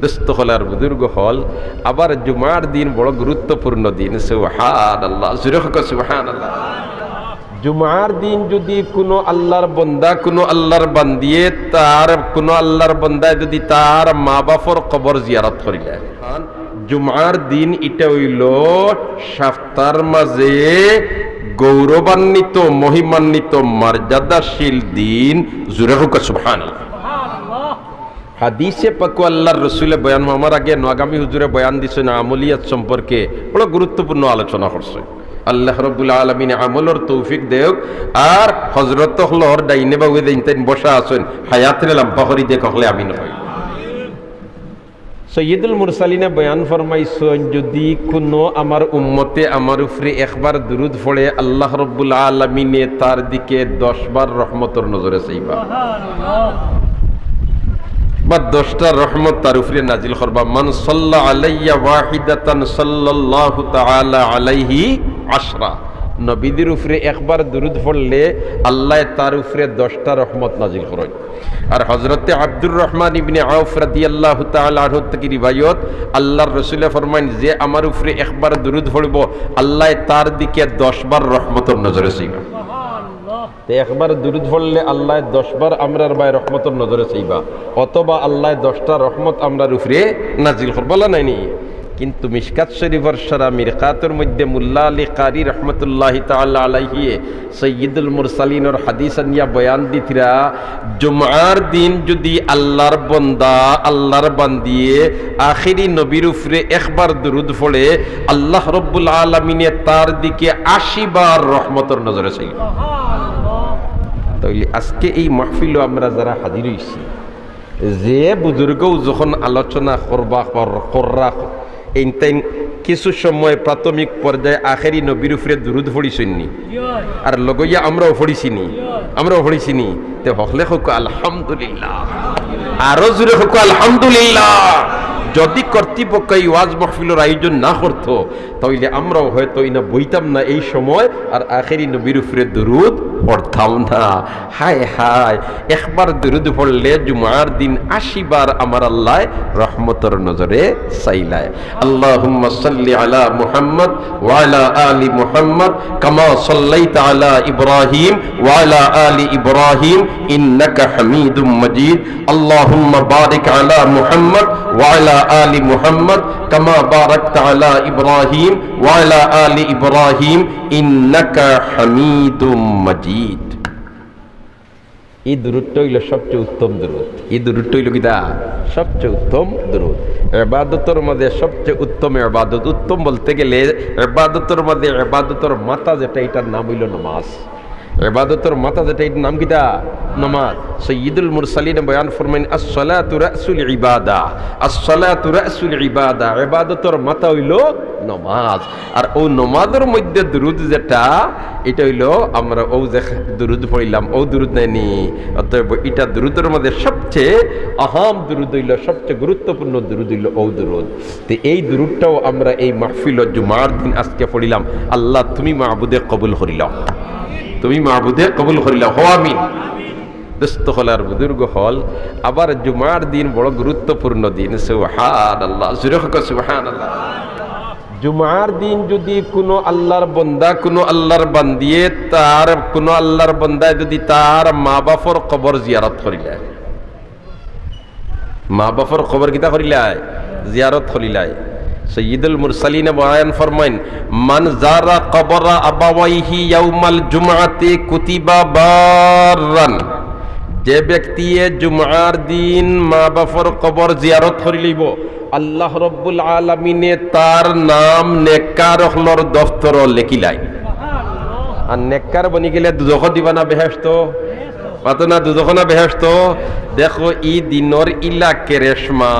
দোস্ত হলার বুজুর্গ হল। আবার জুমার দিন বড় গুরুত্বপূর্ণ দিন। আল্লাহ জুমার দিন যদি কোনো আল্লাহর বন্দা, কোনো আল্লাহর বান্দিয়ে তার, কোনো আল্লাহর বন্দায় যদি তার মা বাপর কবর জিয়ারত করিলে, জুমার দিন এটা হইল সপ্তাহের মাঝে গৌরবান্বিত, মহিমান্বিত, মর্যাদাশীল দিন। জুড়ে হোক সুবহান হাদিসে পাকু আল্লাহর রসুলে বয়ান, আমার আগে নোয়াগামী হুজুরে বয়ান দিছে না, আমলিয়াত সম্পর্কে বড় গুরুত্বপূর্ণ আলোচনা করছে। আল্লাহ রব্বুল আলমিন আমলর তৌফিক দেও, আর হজরত হলর ডাইনে বাবু দিন বসা আছেন, হায়াতের লাম্পা করি দেখ হলে আমি নয় সৈয়দুল মুরসালিনে বয়ান ফরমাইছেন, যদি কোনো আমার উম্মতে আমার উপরে একবার দুরুদ পড়ে, আল্লাহ রব্বুল আলমিনে তার দিকে দশবার রহমতর নজরে চাইবা। বা দশটা রহমত তার উপরে নাজিল করবা। মান সাল্লা আলাইয়া ওয়াহিদাতান সাল্লাল্লাহু তাআলা আলাইহি আশরা। নবীদের উপরে একবার দুরুদ পড়লে আল্লাহ তার উপরে দশটা রহমত নাজিল করেন। আর হজরতে আব্দুর রহমান ইবনে আউফ রাদিয়াল্লাহু তাআলা আনহু থেকে রিবায়ত, আল্লাহর রাসূলে ফরমাইন, যে আমার উপরে একবার দুরুদ পড়ব, আল্লাহ তার দিকে দশবার রহমতের নজরে চাইবা তো একবার দুরুদ পড়লে আল্লাহ দশবার আমরার বাই রহমতের নজরে চাইবা। অথবা আল্লাহ দশটা রহমত আমরার উপরে নাজিল করবলা নাইনি কিন্তু মিশকাত শরীফর সারা মিরকাতের মধ্যে মুল্লা আলী কারি রহমতুল্লাহ তাল্লাহ আলাইহিয়ে সৈয়দুল মুরসালিনর হাদিস আনিয়া বয়ান দিতিরা জুমার দিন যদি আল্লাহর বন্দা আল্লাহর বান্দিয়ে আখিরি নবীর উপরে একবার দুরুদ পড়ে, আল্লাহ রব্বুল আলমিনে তার দিকে আশিবার রহমতের নজরে চাইবা তাইলে আজকে এই মাহফিলও আমরা যারা হাজির হয়েছি যে বুজুর্গও যখন আলোচনা করবা কররা এইটাইন কিছু সময় প্রাথমিক পর্যায়ে আখেরি নবীর উপরে দুরুদ পড়িছনি আর লগইয়া আমরাও পড়িছিনি আমরাও পড়িছিনি। তে হকলে হোক আলহামদুলিল্লাহ। আরও জোরে হোক আলহামদুলিল্লাহ। যদি কর্তৃপক্ষ এই ওয়াজ মহফিলের আয়োজন না করতো, তাহলে আমরাও হয়তো ইনা বইতাম না এই সময়, আর আখেরি নবীর উপরে দুরুদ পড়তাম না। হায় হায়, একবার দুরুদ পড়লে জুমার দিন আশিবার আমার আল্লাহ রহমতর নজরে চাইলায়। আল্লাহুম্মা সাল্লি আলা মুহাম্মদ ওয়া আলা মুহাম্মদ কামা সাল্লাইতা আলা ইব্রাহিম ওয়ালা আলী ইব্রাহিম ইন্নাকা হামিদুম মাজিদ। আল্লাহুম্মা বারিক আলা মুহাম্মদ ওয়া আলা আলি মুহাম্মদ কামা বারাকতা আলা ইব্রাহিম ওয়া আলা আলি ইব্রাহিম ইন্নাকা হামিদুম মাজিদ। এই দূরত্ব হইল সবচেয়ে উত্তম দূরত এই দূরত্ব হইল কিতা সবচেয়ে উত্তম দূরত এবাদতর মধ্যে সবচেয়ে উত্তম এবাদত উত্তম বলতে গেলে এবাদতর মধ্যে এবাদতর মাতা যেটা এটার নাম হইল নমাজ। এবাদতর মাতা যেটা, এটার নাম কিতা নমাজ। সৈয়দুল মুরসালিন বয়ান ফরমাইন, আসসালাতু রাসুল ইবাদা। আসসালাতু রাসুল ইবাদা। এবাদতর মাতা হইল নমাজ। আর ও নমাজের মধ্যে দুরুদ যেটা, এটা হইল আমরা ও যে দুরুদ পড়িলাম, ও দুরুদ নেনি অতএব এটা দুরুদের মধ্যে সবচেয়ে আহাম দুরুদ হইল, সবচেয়ে গুরুত্বপূর্ণ দুরুদ হইল ও দুরুদ। তো এই দুরুদটাও আমরা এই মাহফিল জুমার দিন আজকে পড়িলাম। আল্লাহ তুমি মাহবুদে কবুল করিলাম তুমি মাহবুদে কবুল করিলাম হো আমিন। দোস্ত হলার বুজুর্গ হল, আবার জুমার দিন বড় গুরুত্বপূর্ণ দিন সুহান আল্লাহ সুহান আল্লাহ জুমার দিন যদি কোনো আল্লাহর বন্দা, কোনো আল্লাহর বান্দিয়ে তার, কোনো আল্লাহর বন্দায় যদি তার মা বাপর কবর জিয়ারত করিলায়। মা বাপর খবর কিতা করিলায়? জিয়ারত করিলায়। সৈয়দুল মুরসালিনে বয়ান ফরমাইন মান জারা কবরা আবাওয়াইহি ইয়াউমাল জুমআতি কুতিবা বাররান যে ব্যক্তি জুমার দিন মা বাপর কবর জিয়ারত করি লইব আল্লাহ রব্বুল আলমিনে তার নাম নেককার হলর দফতর লেখিলাই। আর নেককার বনি গেলে দুদক দিবা না বেহেস্ত পাতো না দুদক না বেহেস্ত। দেখো, ই দিনর ইলা কেরেশমা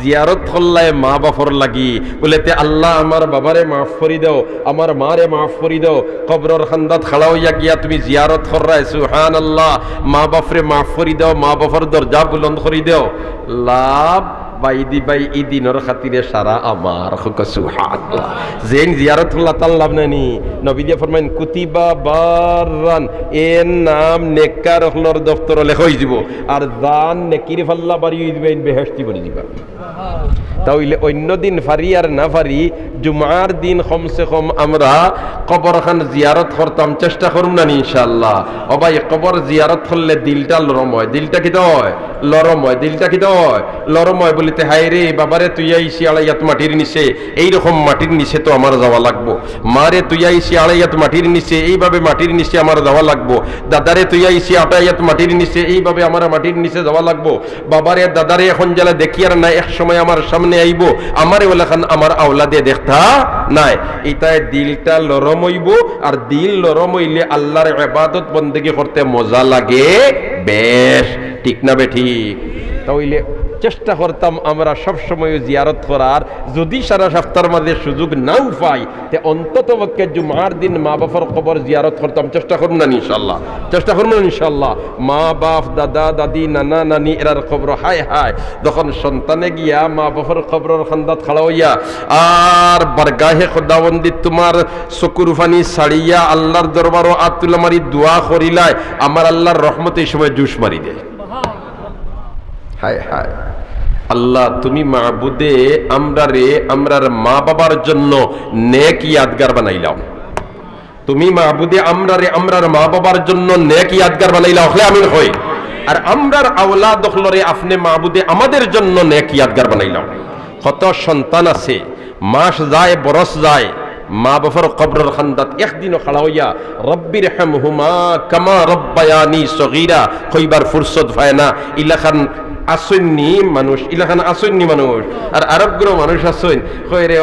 জিয়ারত করলাই মা বাপর লাগি। বলে, তে আল্লাহ আমার বাবারে মাফ করি দাও আমার মারে মাফ করি দাও। কবরর খান্দাত খাড়া হইয়া গিয়া তুমি জিয়ারত কররাই সুহান আল্লাহ মা বাপরে মাফ করি দাও, মা বাপর দরজা বুলন্দ করি দাও। লাভ বাইদি বাই ইদিনর খাতিরে সারা আমার জেন জিয়ারত হল্লা তাল্লাম নানি নবী দিয়ে ফরমাইন, কুতিবা বারান এর নাম নেককার হলর দফতর লেখ হয়ে যাব। আর দান নেকির ফাল্লা বাড়ি দিবেন বেহেস্তি বলে দিবা। তাহলে অন্য দিন ফারি আর না ফারি, জুমার দিন কমসে কম আমরা কবর খান জিয়ারত করতাম, চেষ্টা করুন না ইনশাল্লাহ ভাই, কবর জিয়ারত করলে দিলটা লরম হয়। দিলটা কি হয়? লরম হয়। দিলটা কি হয়? লরম হয় বলিতে হাই রে বাবারে, তুই আইসি আড়াইয়াত মাটির নিচে। এইরকম মাটির নিচে তো আমার যাওয়া লাগবো। মারে, তুই আইসি আড়াইয়াত মাটির নিচে, এইভাবে মাটির নিচে আমার যাওয়া লাগবো। দাদারে, তুই আইসি আটাইয়াত মাটির নিচে, এইভাবে আমার মাটির নিচে যাওয়া লাগবো। বাবারে, দাদারে, এখন জেলা দেখি আর না এক সময় আমার সামনে আইব। আমারে ওলাখান আমার দিয়ে দেখতা নাই। এটাই দিলটা লরম হইব, আর দিল লরম হইলে আল্লাহর ইবাদত বন্দেগি করতে মজা লাগে বেশ। ঠিক না বে ঠিক? তাহলে চেষ্টা করতাম আমরা সবসময় জিয়ারত করার। যদি সারা সপ্তাহের মাঝে সুযোগ নাও পাই, তে অন্তত পক্ষে জুমার দিন মা বাবার খবর জিয়ারত করতাম। চেষ্টা করুন না ইনশাল্লাহ চেষ্টা করুন না ইনশাল্লাহ মা বাপ, দাদা, দাদি, নানা, নানি, এরার খবর হায় হায়। যখন সন্তানে গিয়া মা বাবার খবরের খান্দাত খাড়া হইয়া, আর বারগাহে খোদাবন্দি তোমার চকুর ফানি ছাড়িয়া আল্লাহর দরবারও আতুল্লা মারি দোয়া করিলায় আমার আল্লাহর রহমতে এই সময় জুস মারি দেয় হায় হায়। আল্লাহ, তুমি মাহবুদে আমরা রে আমরার মা বাবার জন্য নেক ইয়াদগার বানাইলাম। তুমি মাহবুদে আমরা রে আমরার মা বাবার জন্য নেক ইয়াদগার বানাইলাম। হলে আমিন হই। আর আমরার আওলা দখলরে আপনি মাহবুদে আমাদের জন্য নেক ইয়াদগার বানাইলাম। কত সন্তান আছে, মাস যায়, বরস যায় মা বাবার কবরের খান্দাত একদিনও খাড়া হইয়া, রব্বির হেমহুমা কামা রব্বায়ানি সগীরা কইবার ফুরসত হয় না। ইলাখান আসন্নি মানুষ ইলাখান আসন্নি মানুষ, আর আরবগ্র মানুষ আসইন কই রে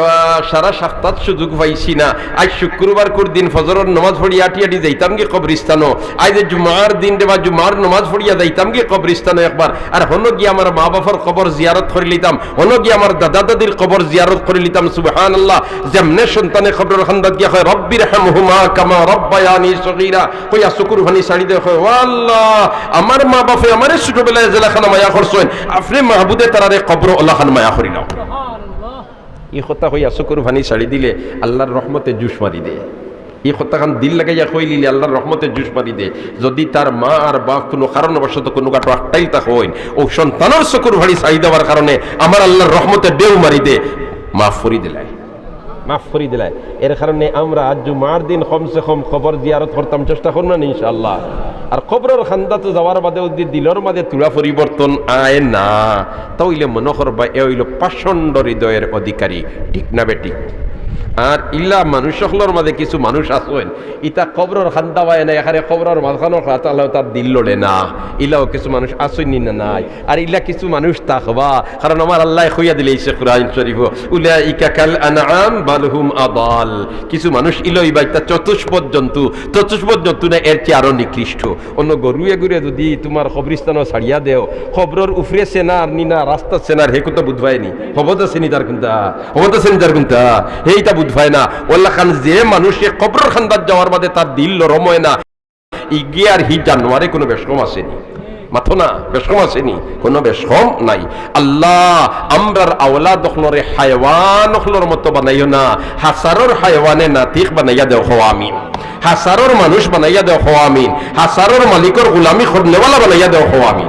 সারা সপ্তাহ সুযোগ পাইছি না। আজ শুক্রবার কোর দিন ফজরের নমাজ পড়িয়া আটি আটি যাইতাম কি কবরিস্তানো আজ জুমার দিন বা জুমার নমাজ পড়িয়া যাইতাম কি কবরিস্তানো একবার। আর হনো গিয়ে আমার মা বাবার কবর জিয়ারত করে লিতাম। হনো গিয়ে আমার দাদা দাদির কবর জিয়ারত করে লিতাম সুবহান আল্লাহ যেমনে সন্তানে খবর খান্দাত গিয়া হয় রব্বির হামহুমা কামা রব্বায়ানি সগীরা। কইয়া শুকুর ভানি সাড়ি দে হয় আল্লাহ আমার মা বাপে আমারে ছোটবেলায় জেলাখানা মায়া করছেন আপনি মাহবুদে তারারে কবর আল্লাহ খান মায়া করি নাও ই কথা হইয়া শুকুর ভানি ছাড়ি দিলে আল্লাহর রহমতে জুস মারি দে। এই কথাখান দিল লাগাইয়া কই লিলে আল্লাহর রহমতে জুস মারি দে। যদি তার মা আর বাপ কোনো কারণবশত কোনো গাটো আটটাই তা হইন ও সন্তানের চকুর ভাড়ি ছাড়ি দেওয়ার কারণে আমার আল্লাহর রহমতে ডেউ মারি দে। মাফ করি দিলাই। মাফ করি দিলায় এর কারণে আমরা আজ জুমার দিন কমসে কম খবর জিয়ারত করতাম, চেষ্টা করুন না ইনশাল্লাহ আর খবরের খান্দাতে যাওয়ার বাদে যদি দিলর মাঝে তুলা পরিবর্তন আয় না। তাইলে মনে করবা এ হইল পাষণ্ড হৃদয়ের অধিকারী। ঠিক না বেঠিক আর ইল্লা মানুষ সকলের মাঝে কিছু মানুষ আসেন ইটা কবরের খান্দা পায় না এখানে কবরের মাঝখানোর খাতালেও তার দিল লড়ে না। ইলাও কিছু মানুষ আসেনি না নাই। আর ইলা কিছু মানুষ তাকবা। কারণ আমার আল্লাহ হইয়া দিলে ইসে কুরআন শরীফ। উলা ইকাকাল আনআম বালহুম আদাল। কিছু মানুষ ইলই বাইতা চতুষ্পদ জন্তু। চতুষ্পদ জন্তু না এর চেয়ে আরও নিকৃষ্ট। অন্য গরুয়ে গুরে যদি তোমার কবরিস্তানও ছাড়িয়া দেও খবরের উফরে সেনার নিনা রাস্তা সেনার হে কথা বুধবায়নি হবতা সেনি তার কুন্তা। হবতা সেনি তার কুন্তা। হেইটা বুধবায় না। ওল্লা খান যে মানুষে কবরের খান্দার যাওয়ার বাদে তার দিল রময় না। ইগে আর হি জানুয়ারে কোনো বেশকম আসেনি। মাথো না আসেনি, কোনো নাই। আল্লাহ, আমরার আওলা দখলরে হায়ওয়ান মতো বানাইও না। হাসারর হায়ওয়ানে নাতিক বানাইয়া দেও হাসারর মানুষ বানাইয়া দেও মালিকর গুলামি খরনেওয়ালা বানাইয়া দেও আমিন।